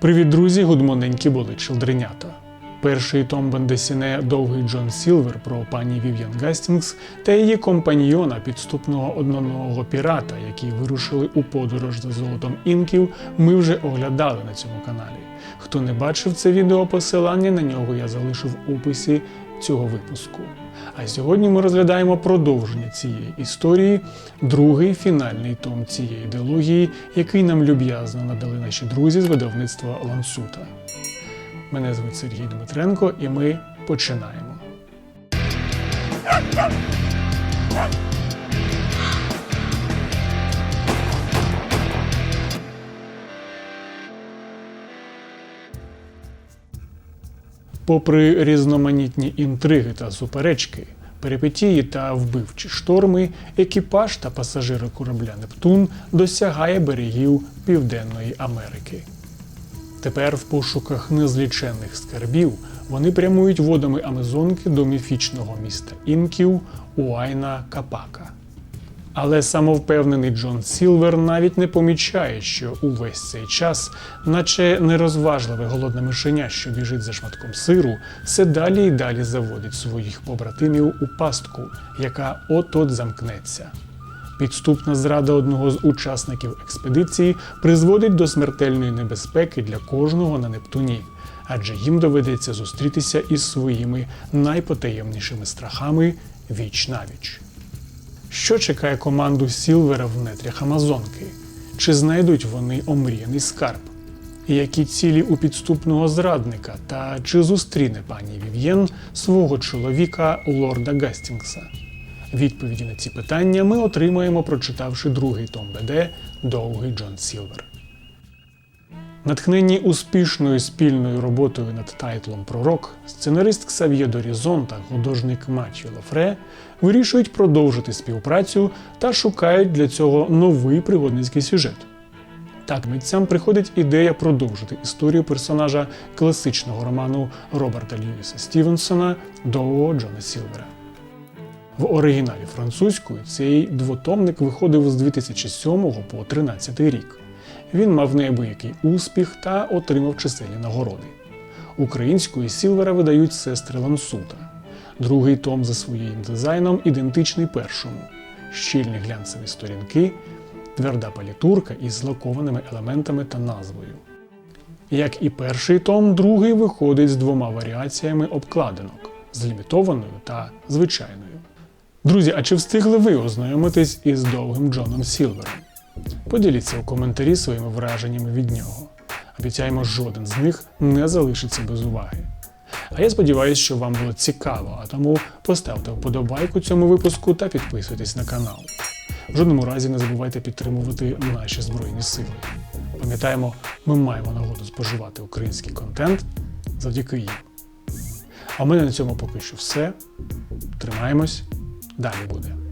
Привіт, друзі! Гудмоненькі були челдренята. Перший Том Бендесіне Довгий Джон Сілвер про пані Вів'ян Гастінгс та її компаньйона підступного одноногого пірата, які вирушили у подорож за золотом інків, ми вже оглядали на цьому каналі. Хто не бачив це відео, посилання на нього я залишив в описі цього випуску. А сьогодні ми розглядаємо продовження цієї історії, другий фінальний том цієї ідеології, який нам люб'язно надали наші друзі з видавництва Лансута. Мене звуть Сергій Дмитренко, і ми починаємо. Попри різноманітні інтриги та суперечки, перипетії та вбивчі шторми, екіпаж та пасажири корабля Нептун досягає берегів Південної Америки. Тепер в пошуках незліченних скарбів вони прямують водами Амазонки до міфічного міста інків Уайна Капака. Але самовпевнений Джон Сілвер навіть не помічає, що увесь цей час, наче нерозважливе голодне мишеня, що біжить за шматком сиру, все далі і далі заводить своїх побратимів у пастку, яка от-от замкнеться. Підступна зрада одного з учасників експедиції призводить до смертельної небезпеки для кожного на Нептуні, адже їм доведеться зустрітися із своїми найпотаємнішими страхами віч навіч. Що чекає команду Сілвера в нетрях Амазонки? Чи знайдуть вони омріяний скарб? Які цілі у підступного зрадника? Та чи зустріне пані Вів'єн свого чоловіка лорда Гастінгса? Відповіді на ці питання ми отримаємо, прочитавши другий том БД Довгий Джон Сілвер. Натхненні успішною спільною роботою над тайтлом Пророк, сценарист Ксав'є Дорізон та художник Матью Лофре вирішують продовжити співпрацю та шукають для цього новий пригодницький сюжет. Так митцям приходить ідея продовжити історію персонажа класичного роману Роберта Льюіса Стівенсона Довгого Джона Сілвера. В оригіналі французькою цей двотомник виходив з 2007 по 2013 рік. Він мав неабиякий успіх та отримав чисельні нагороди. Українською Сілвера видають сестри Лансута. Другий том за своїм дизайном ідентичний першому: щільні глянцеві сторінки, тверда палітурка із злакованими елементами та назвою. Як і перший том, другий виходить з двома варіаціями обкладинок з лімітованою та звичайною. Друзі, а чи встигли ви ознайомитись із довгим Джоном Сілвером? Поділіться у коментарі своїми враженнями від нього. Обіцяємо, жоден з них не залишиться без уваги. А я сподіваюся, що вам було цікаво, а тому поставте вподобайку цьому випуску та підписуйтесь на канал. В жодному разі не забувайте підтримувати наші Збройні Сили. Пам'ятаємо, ми маємо нагоду споживати український контент завдяки їм. А в мене на цьому поки що все. Тримаємось, далі буде.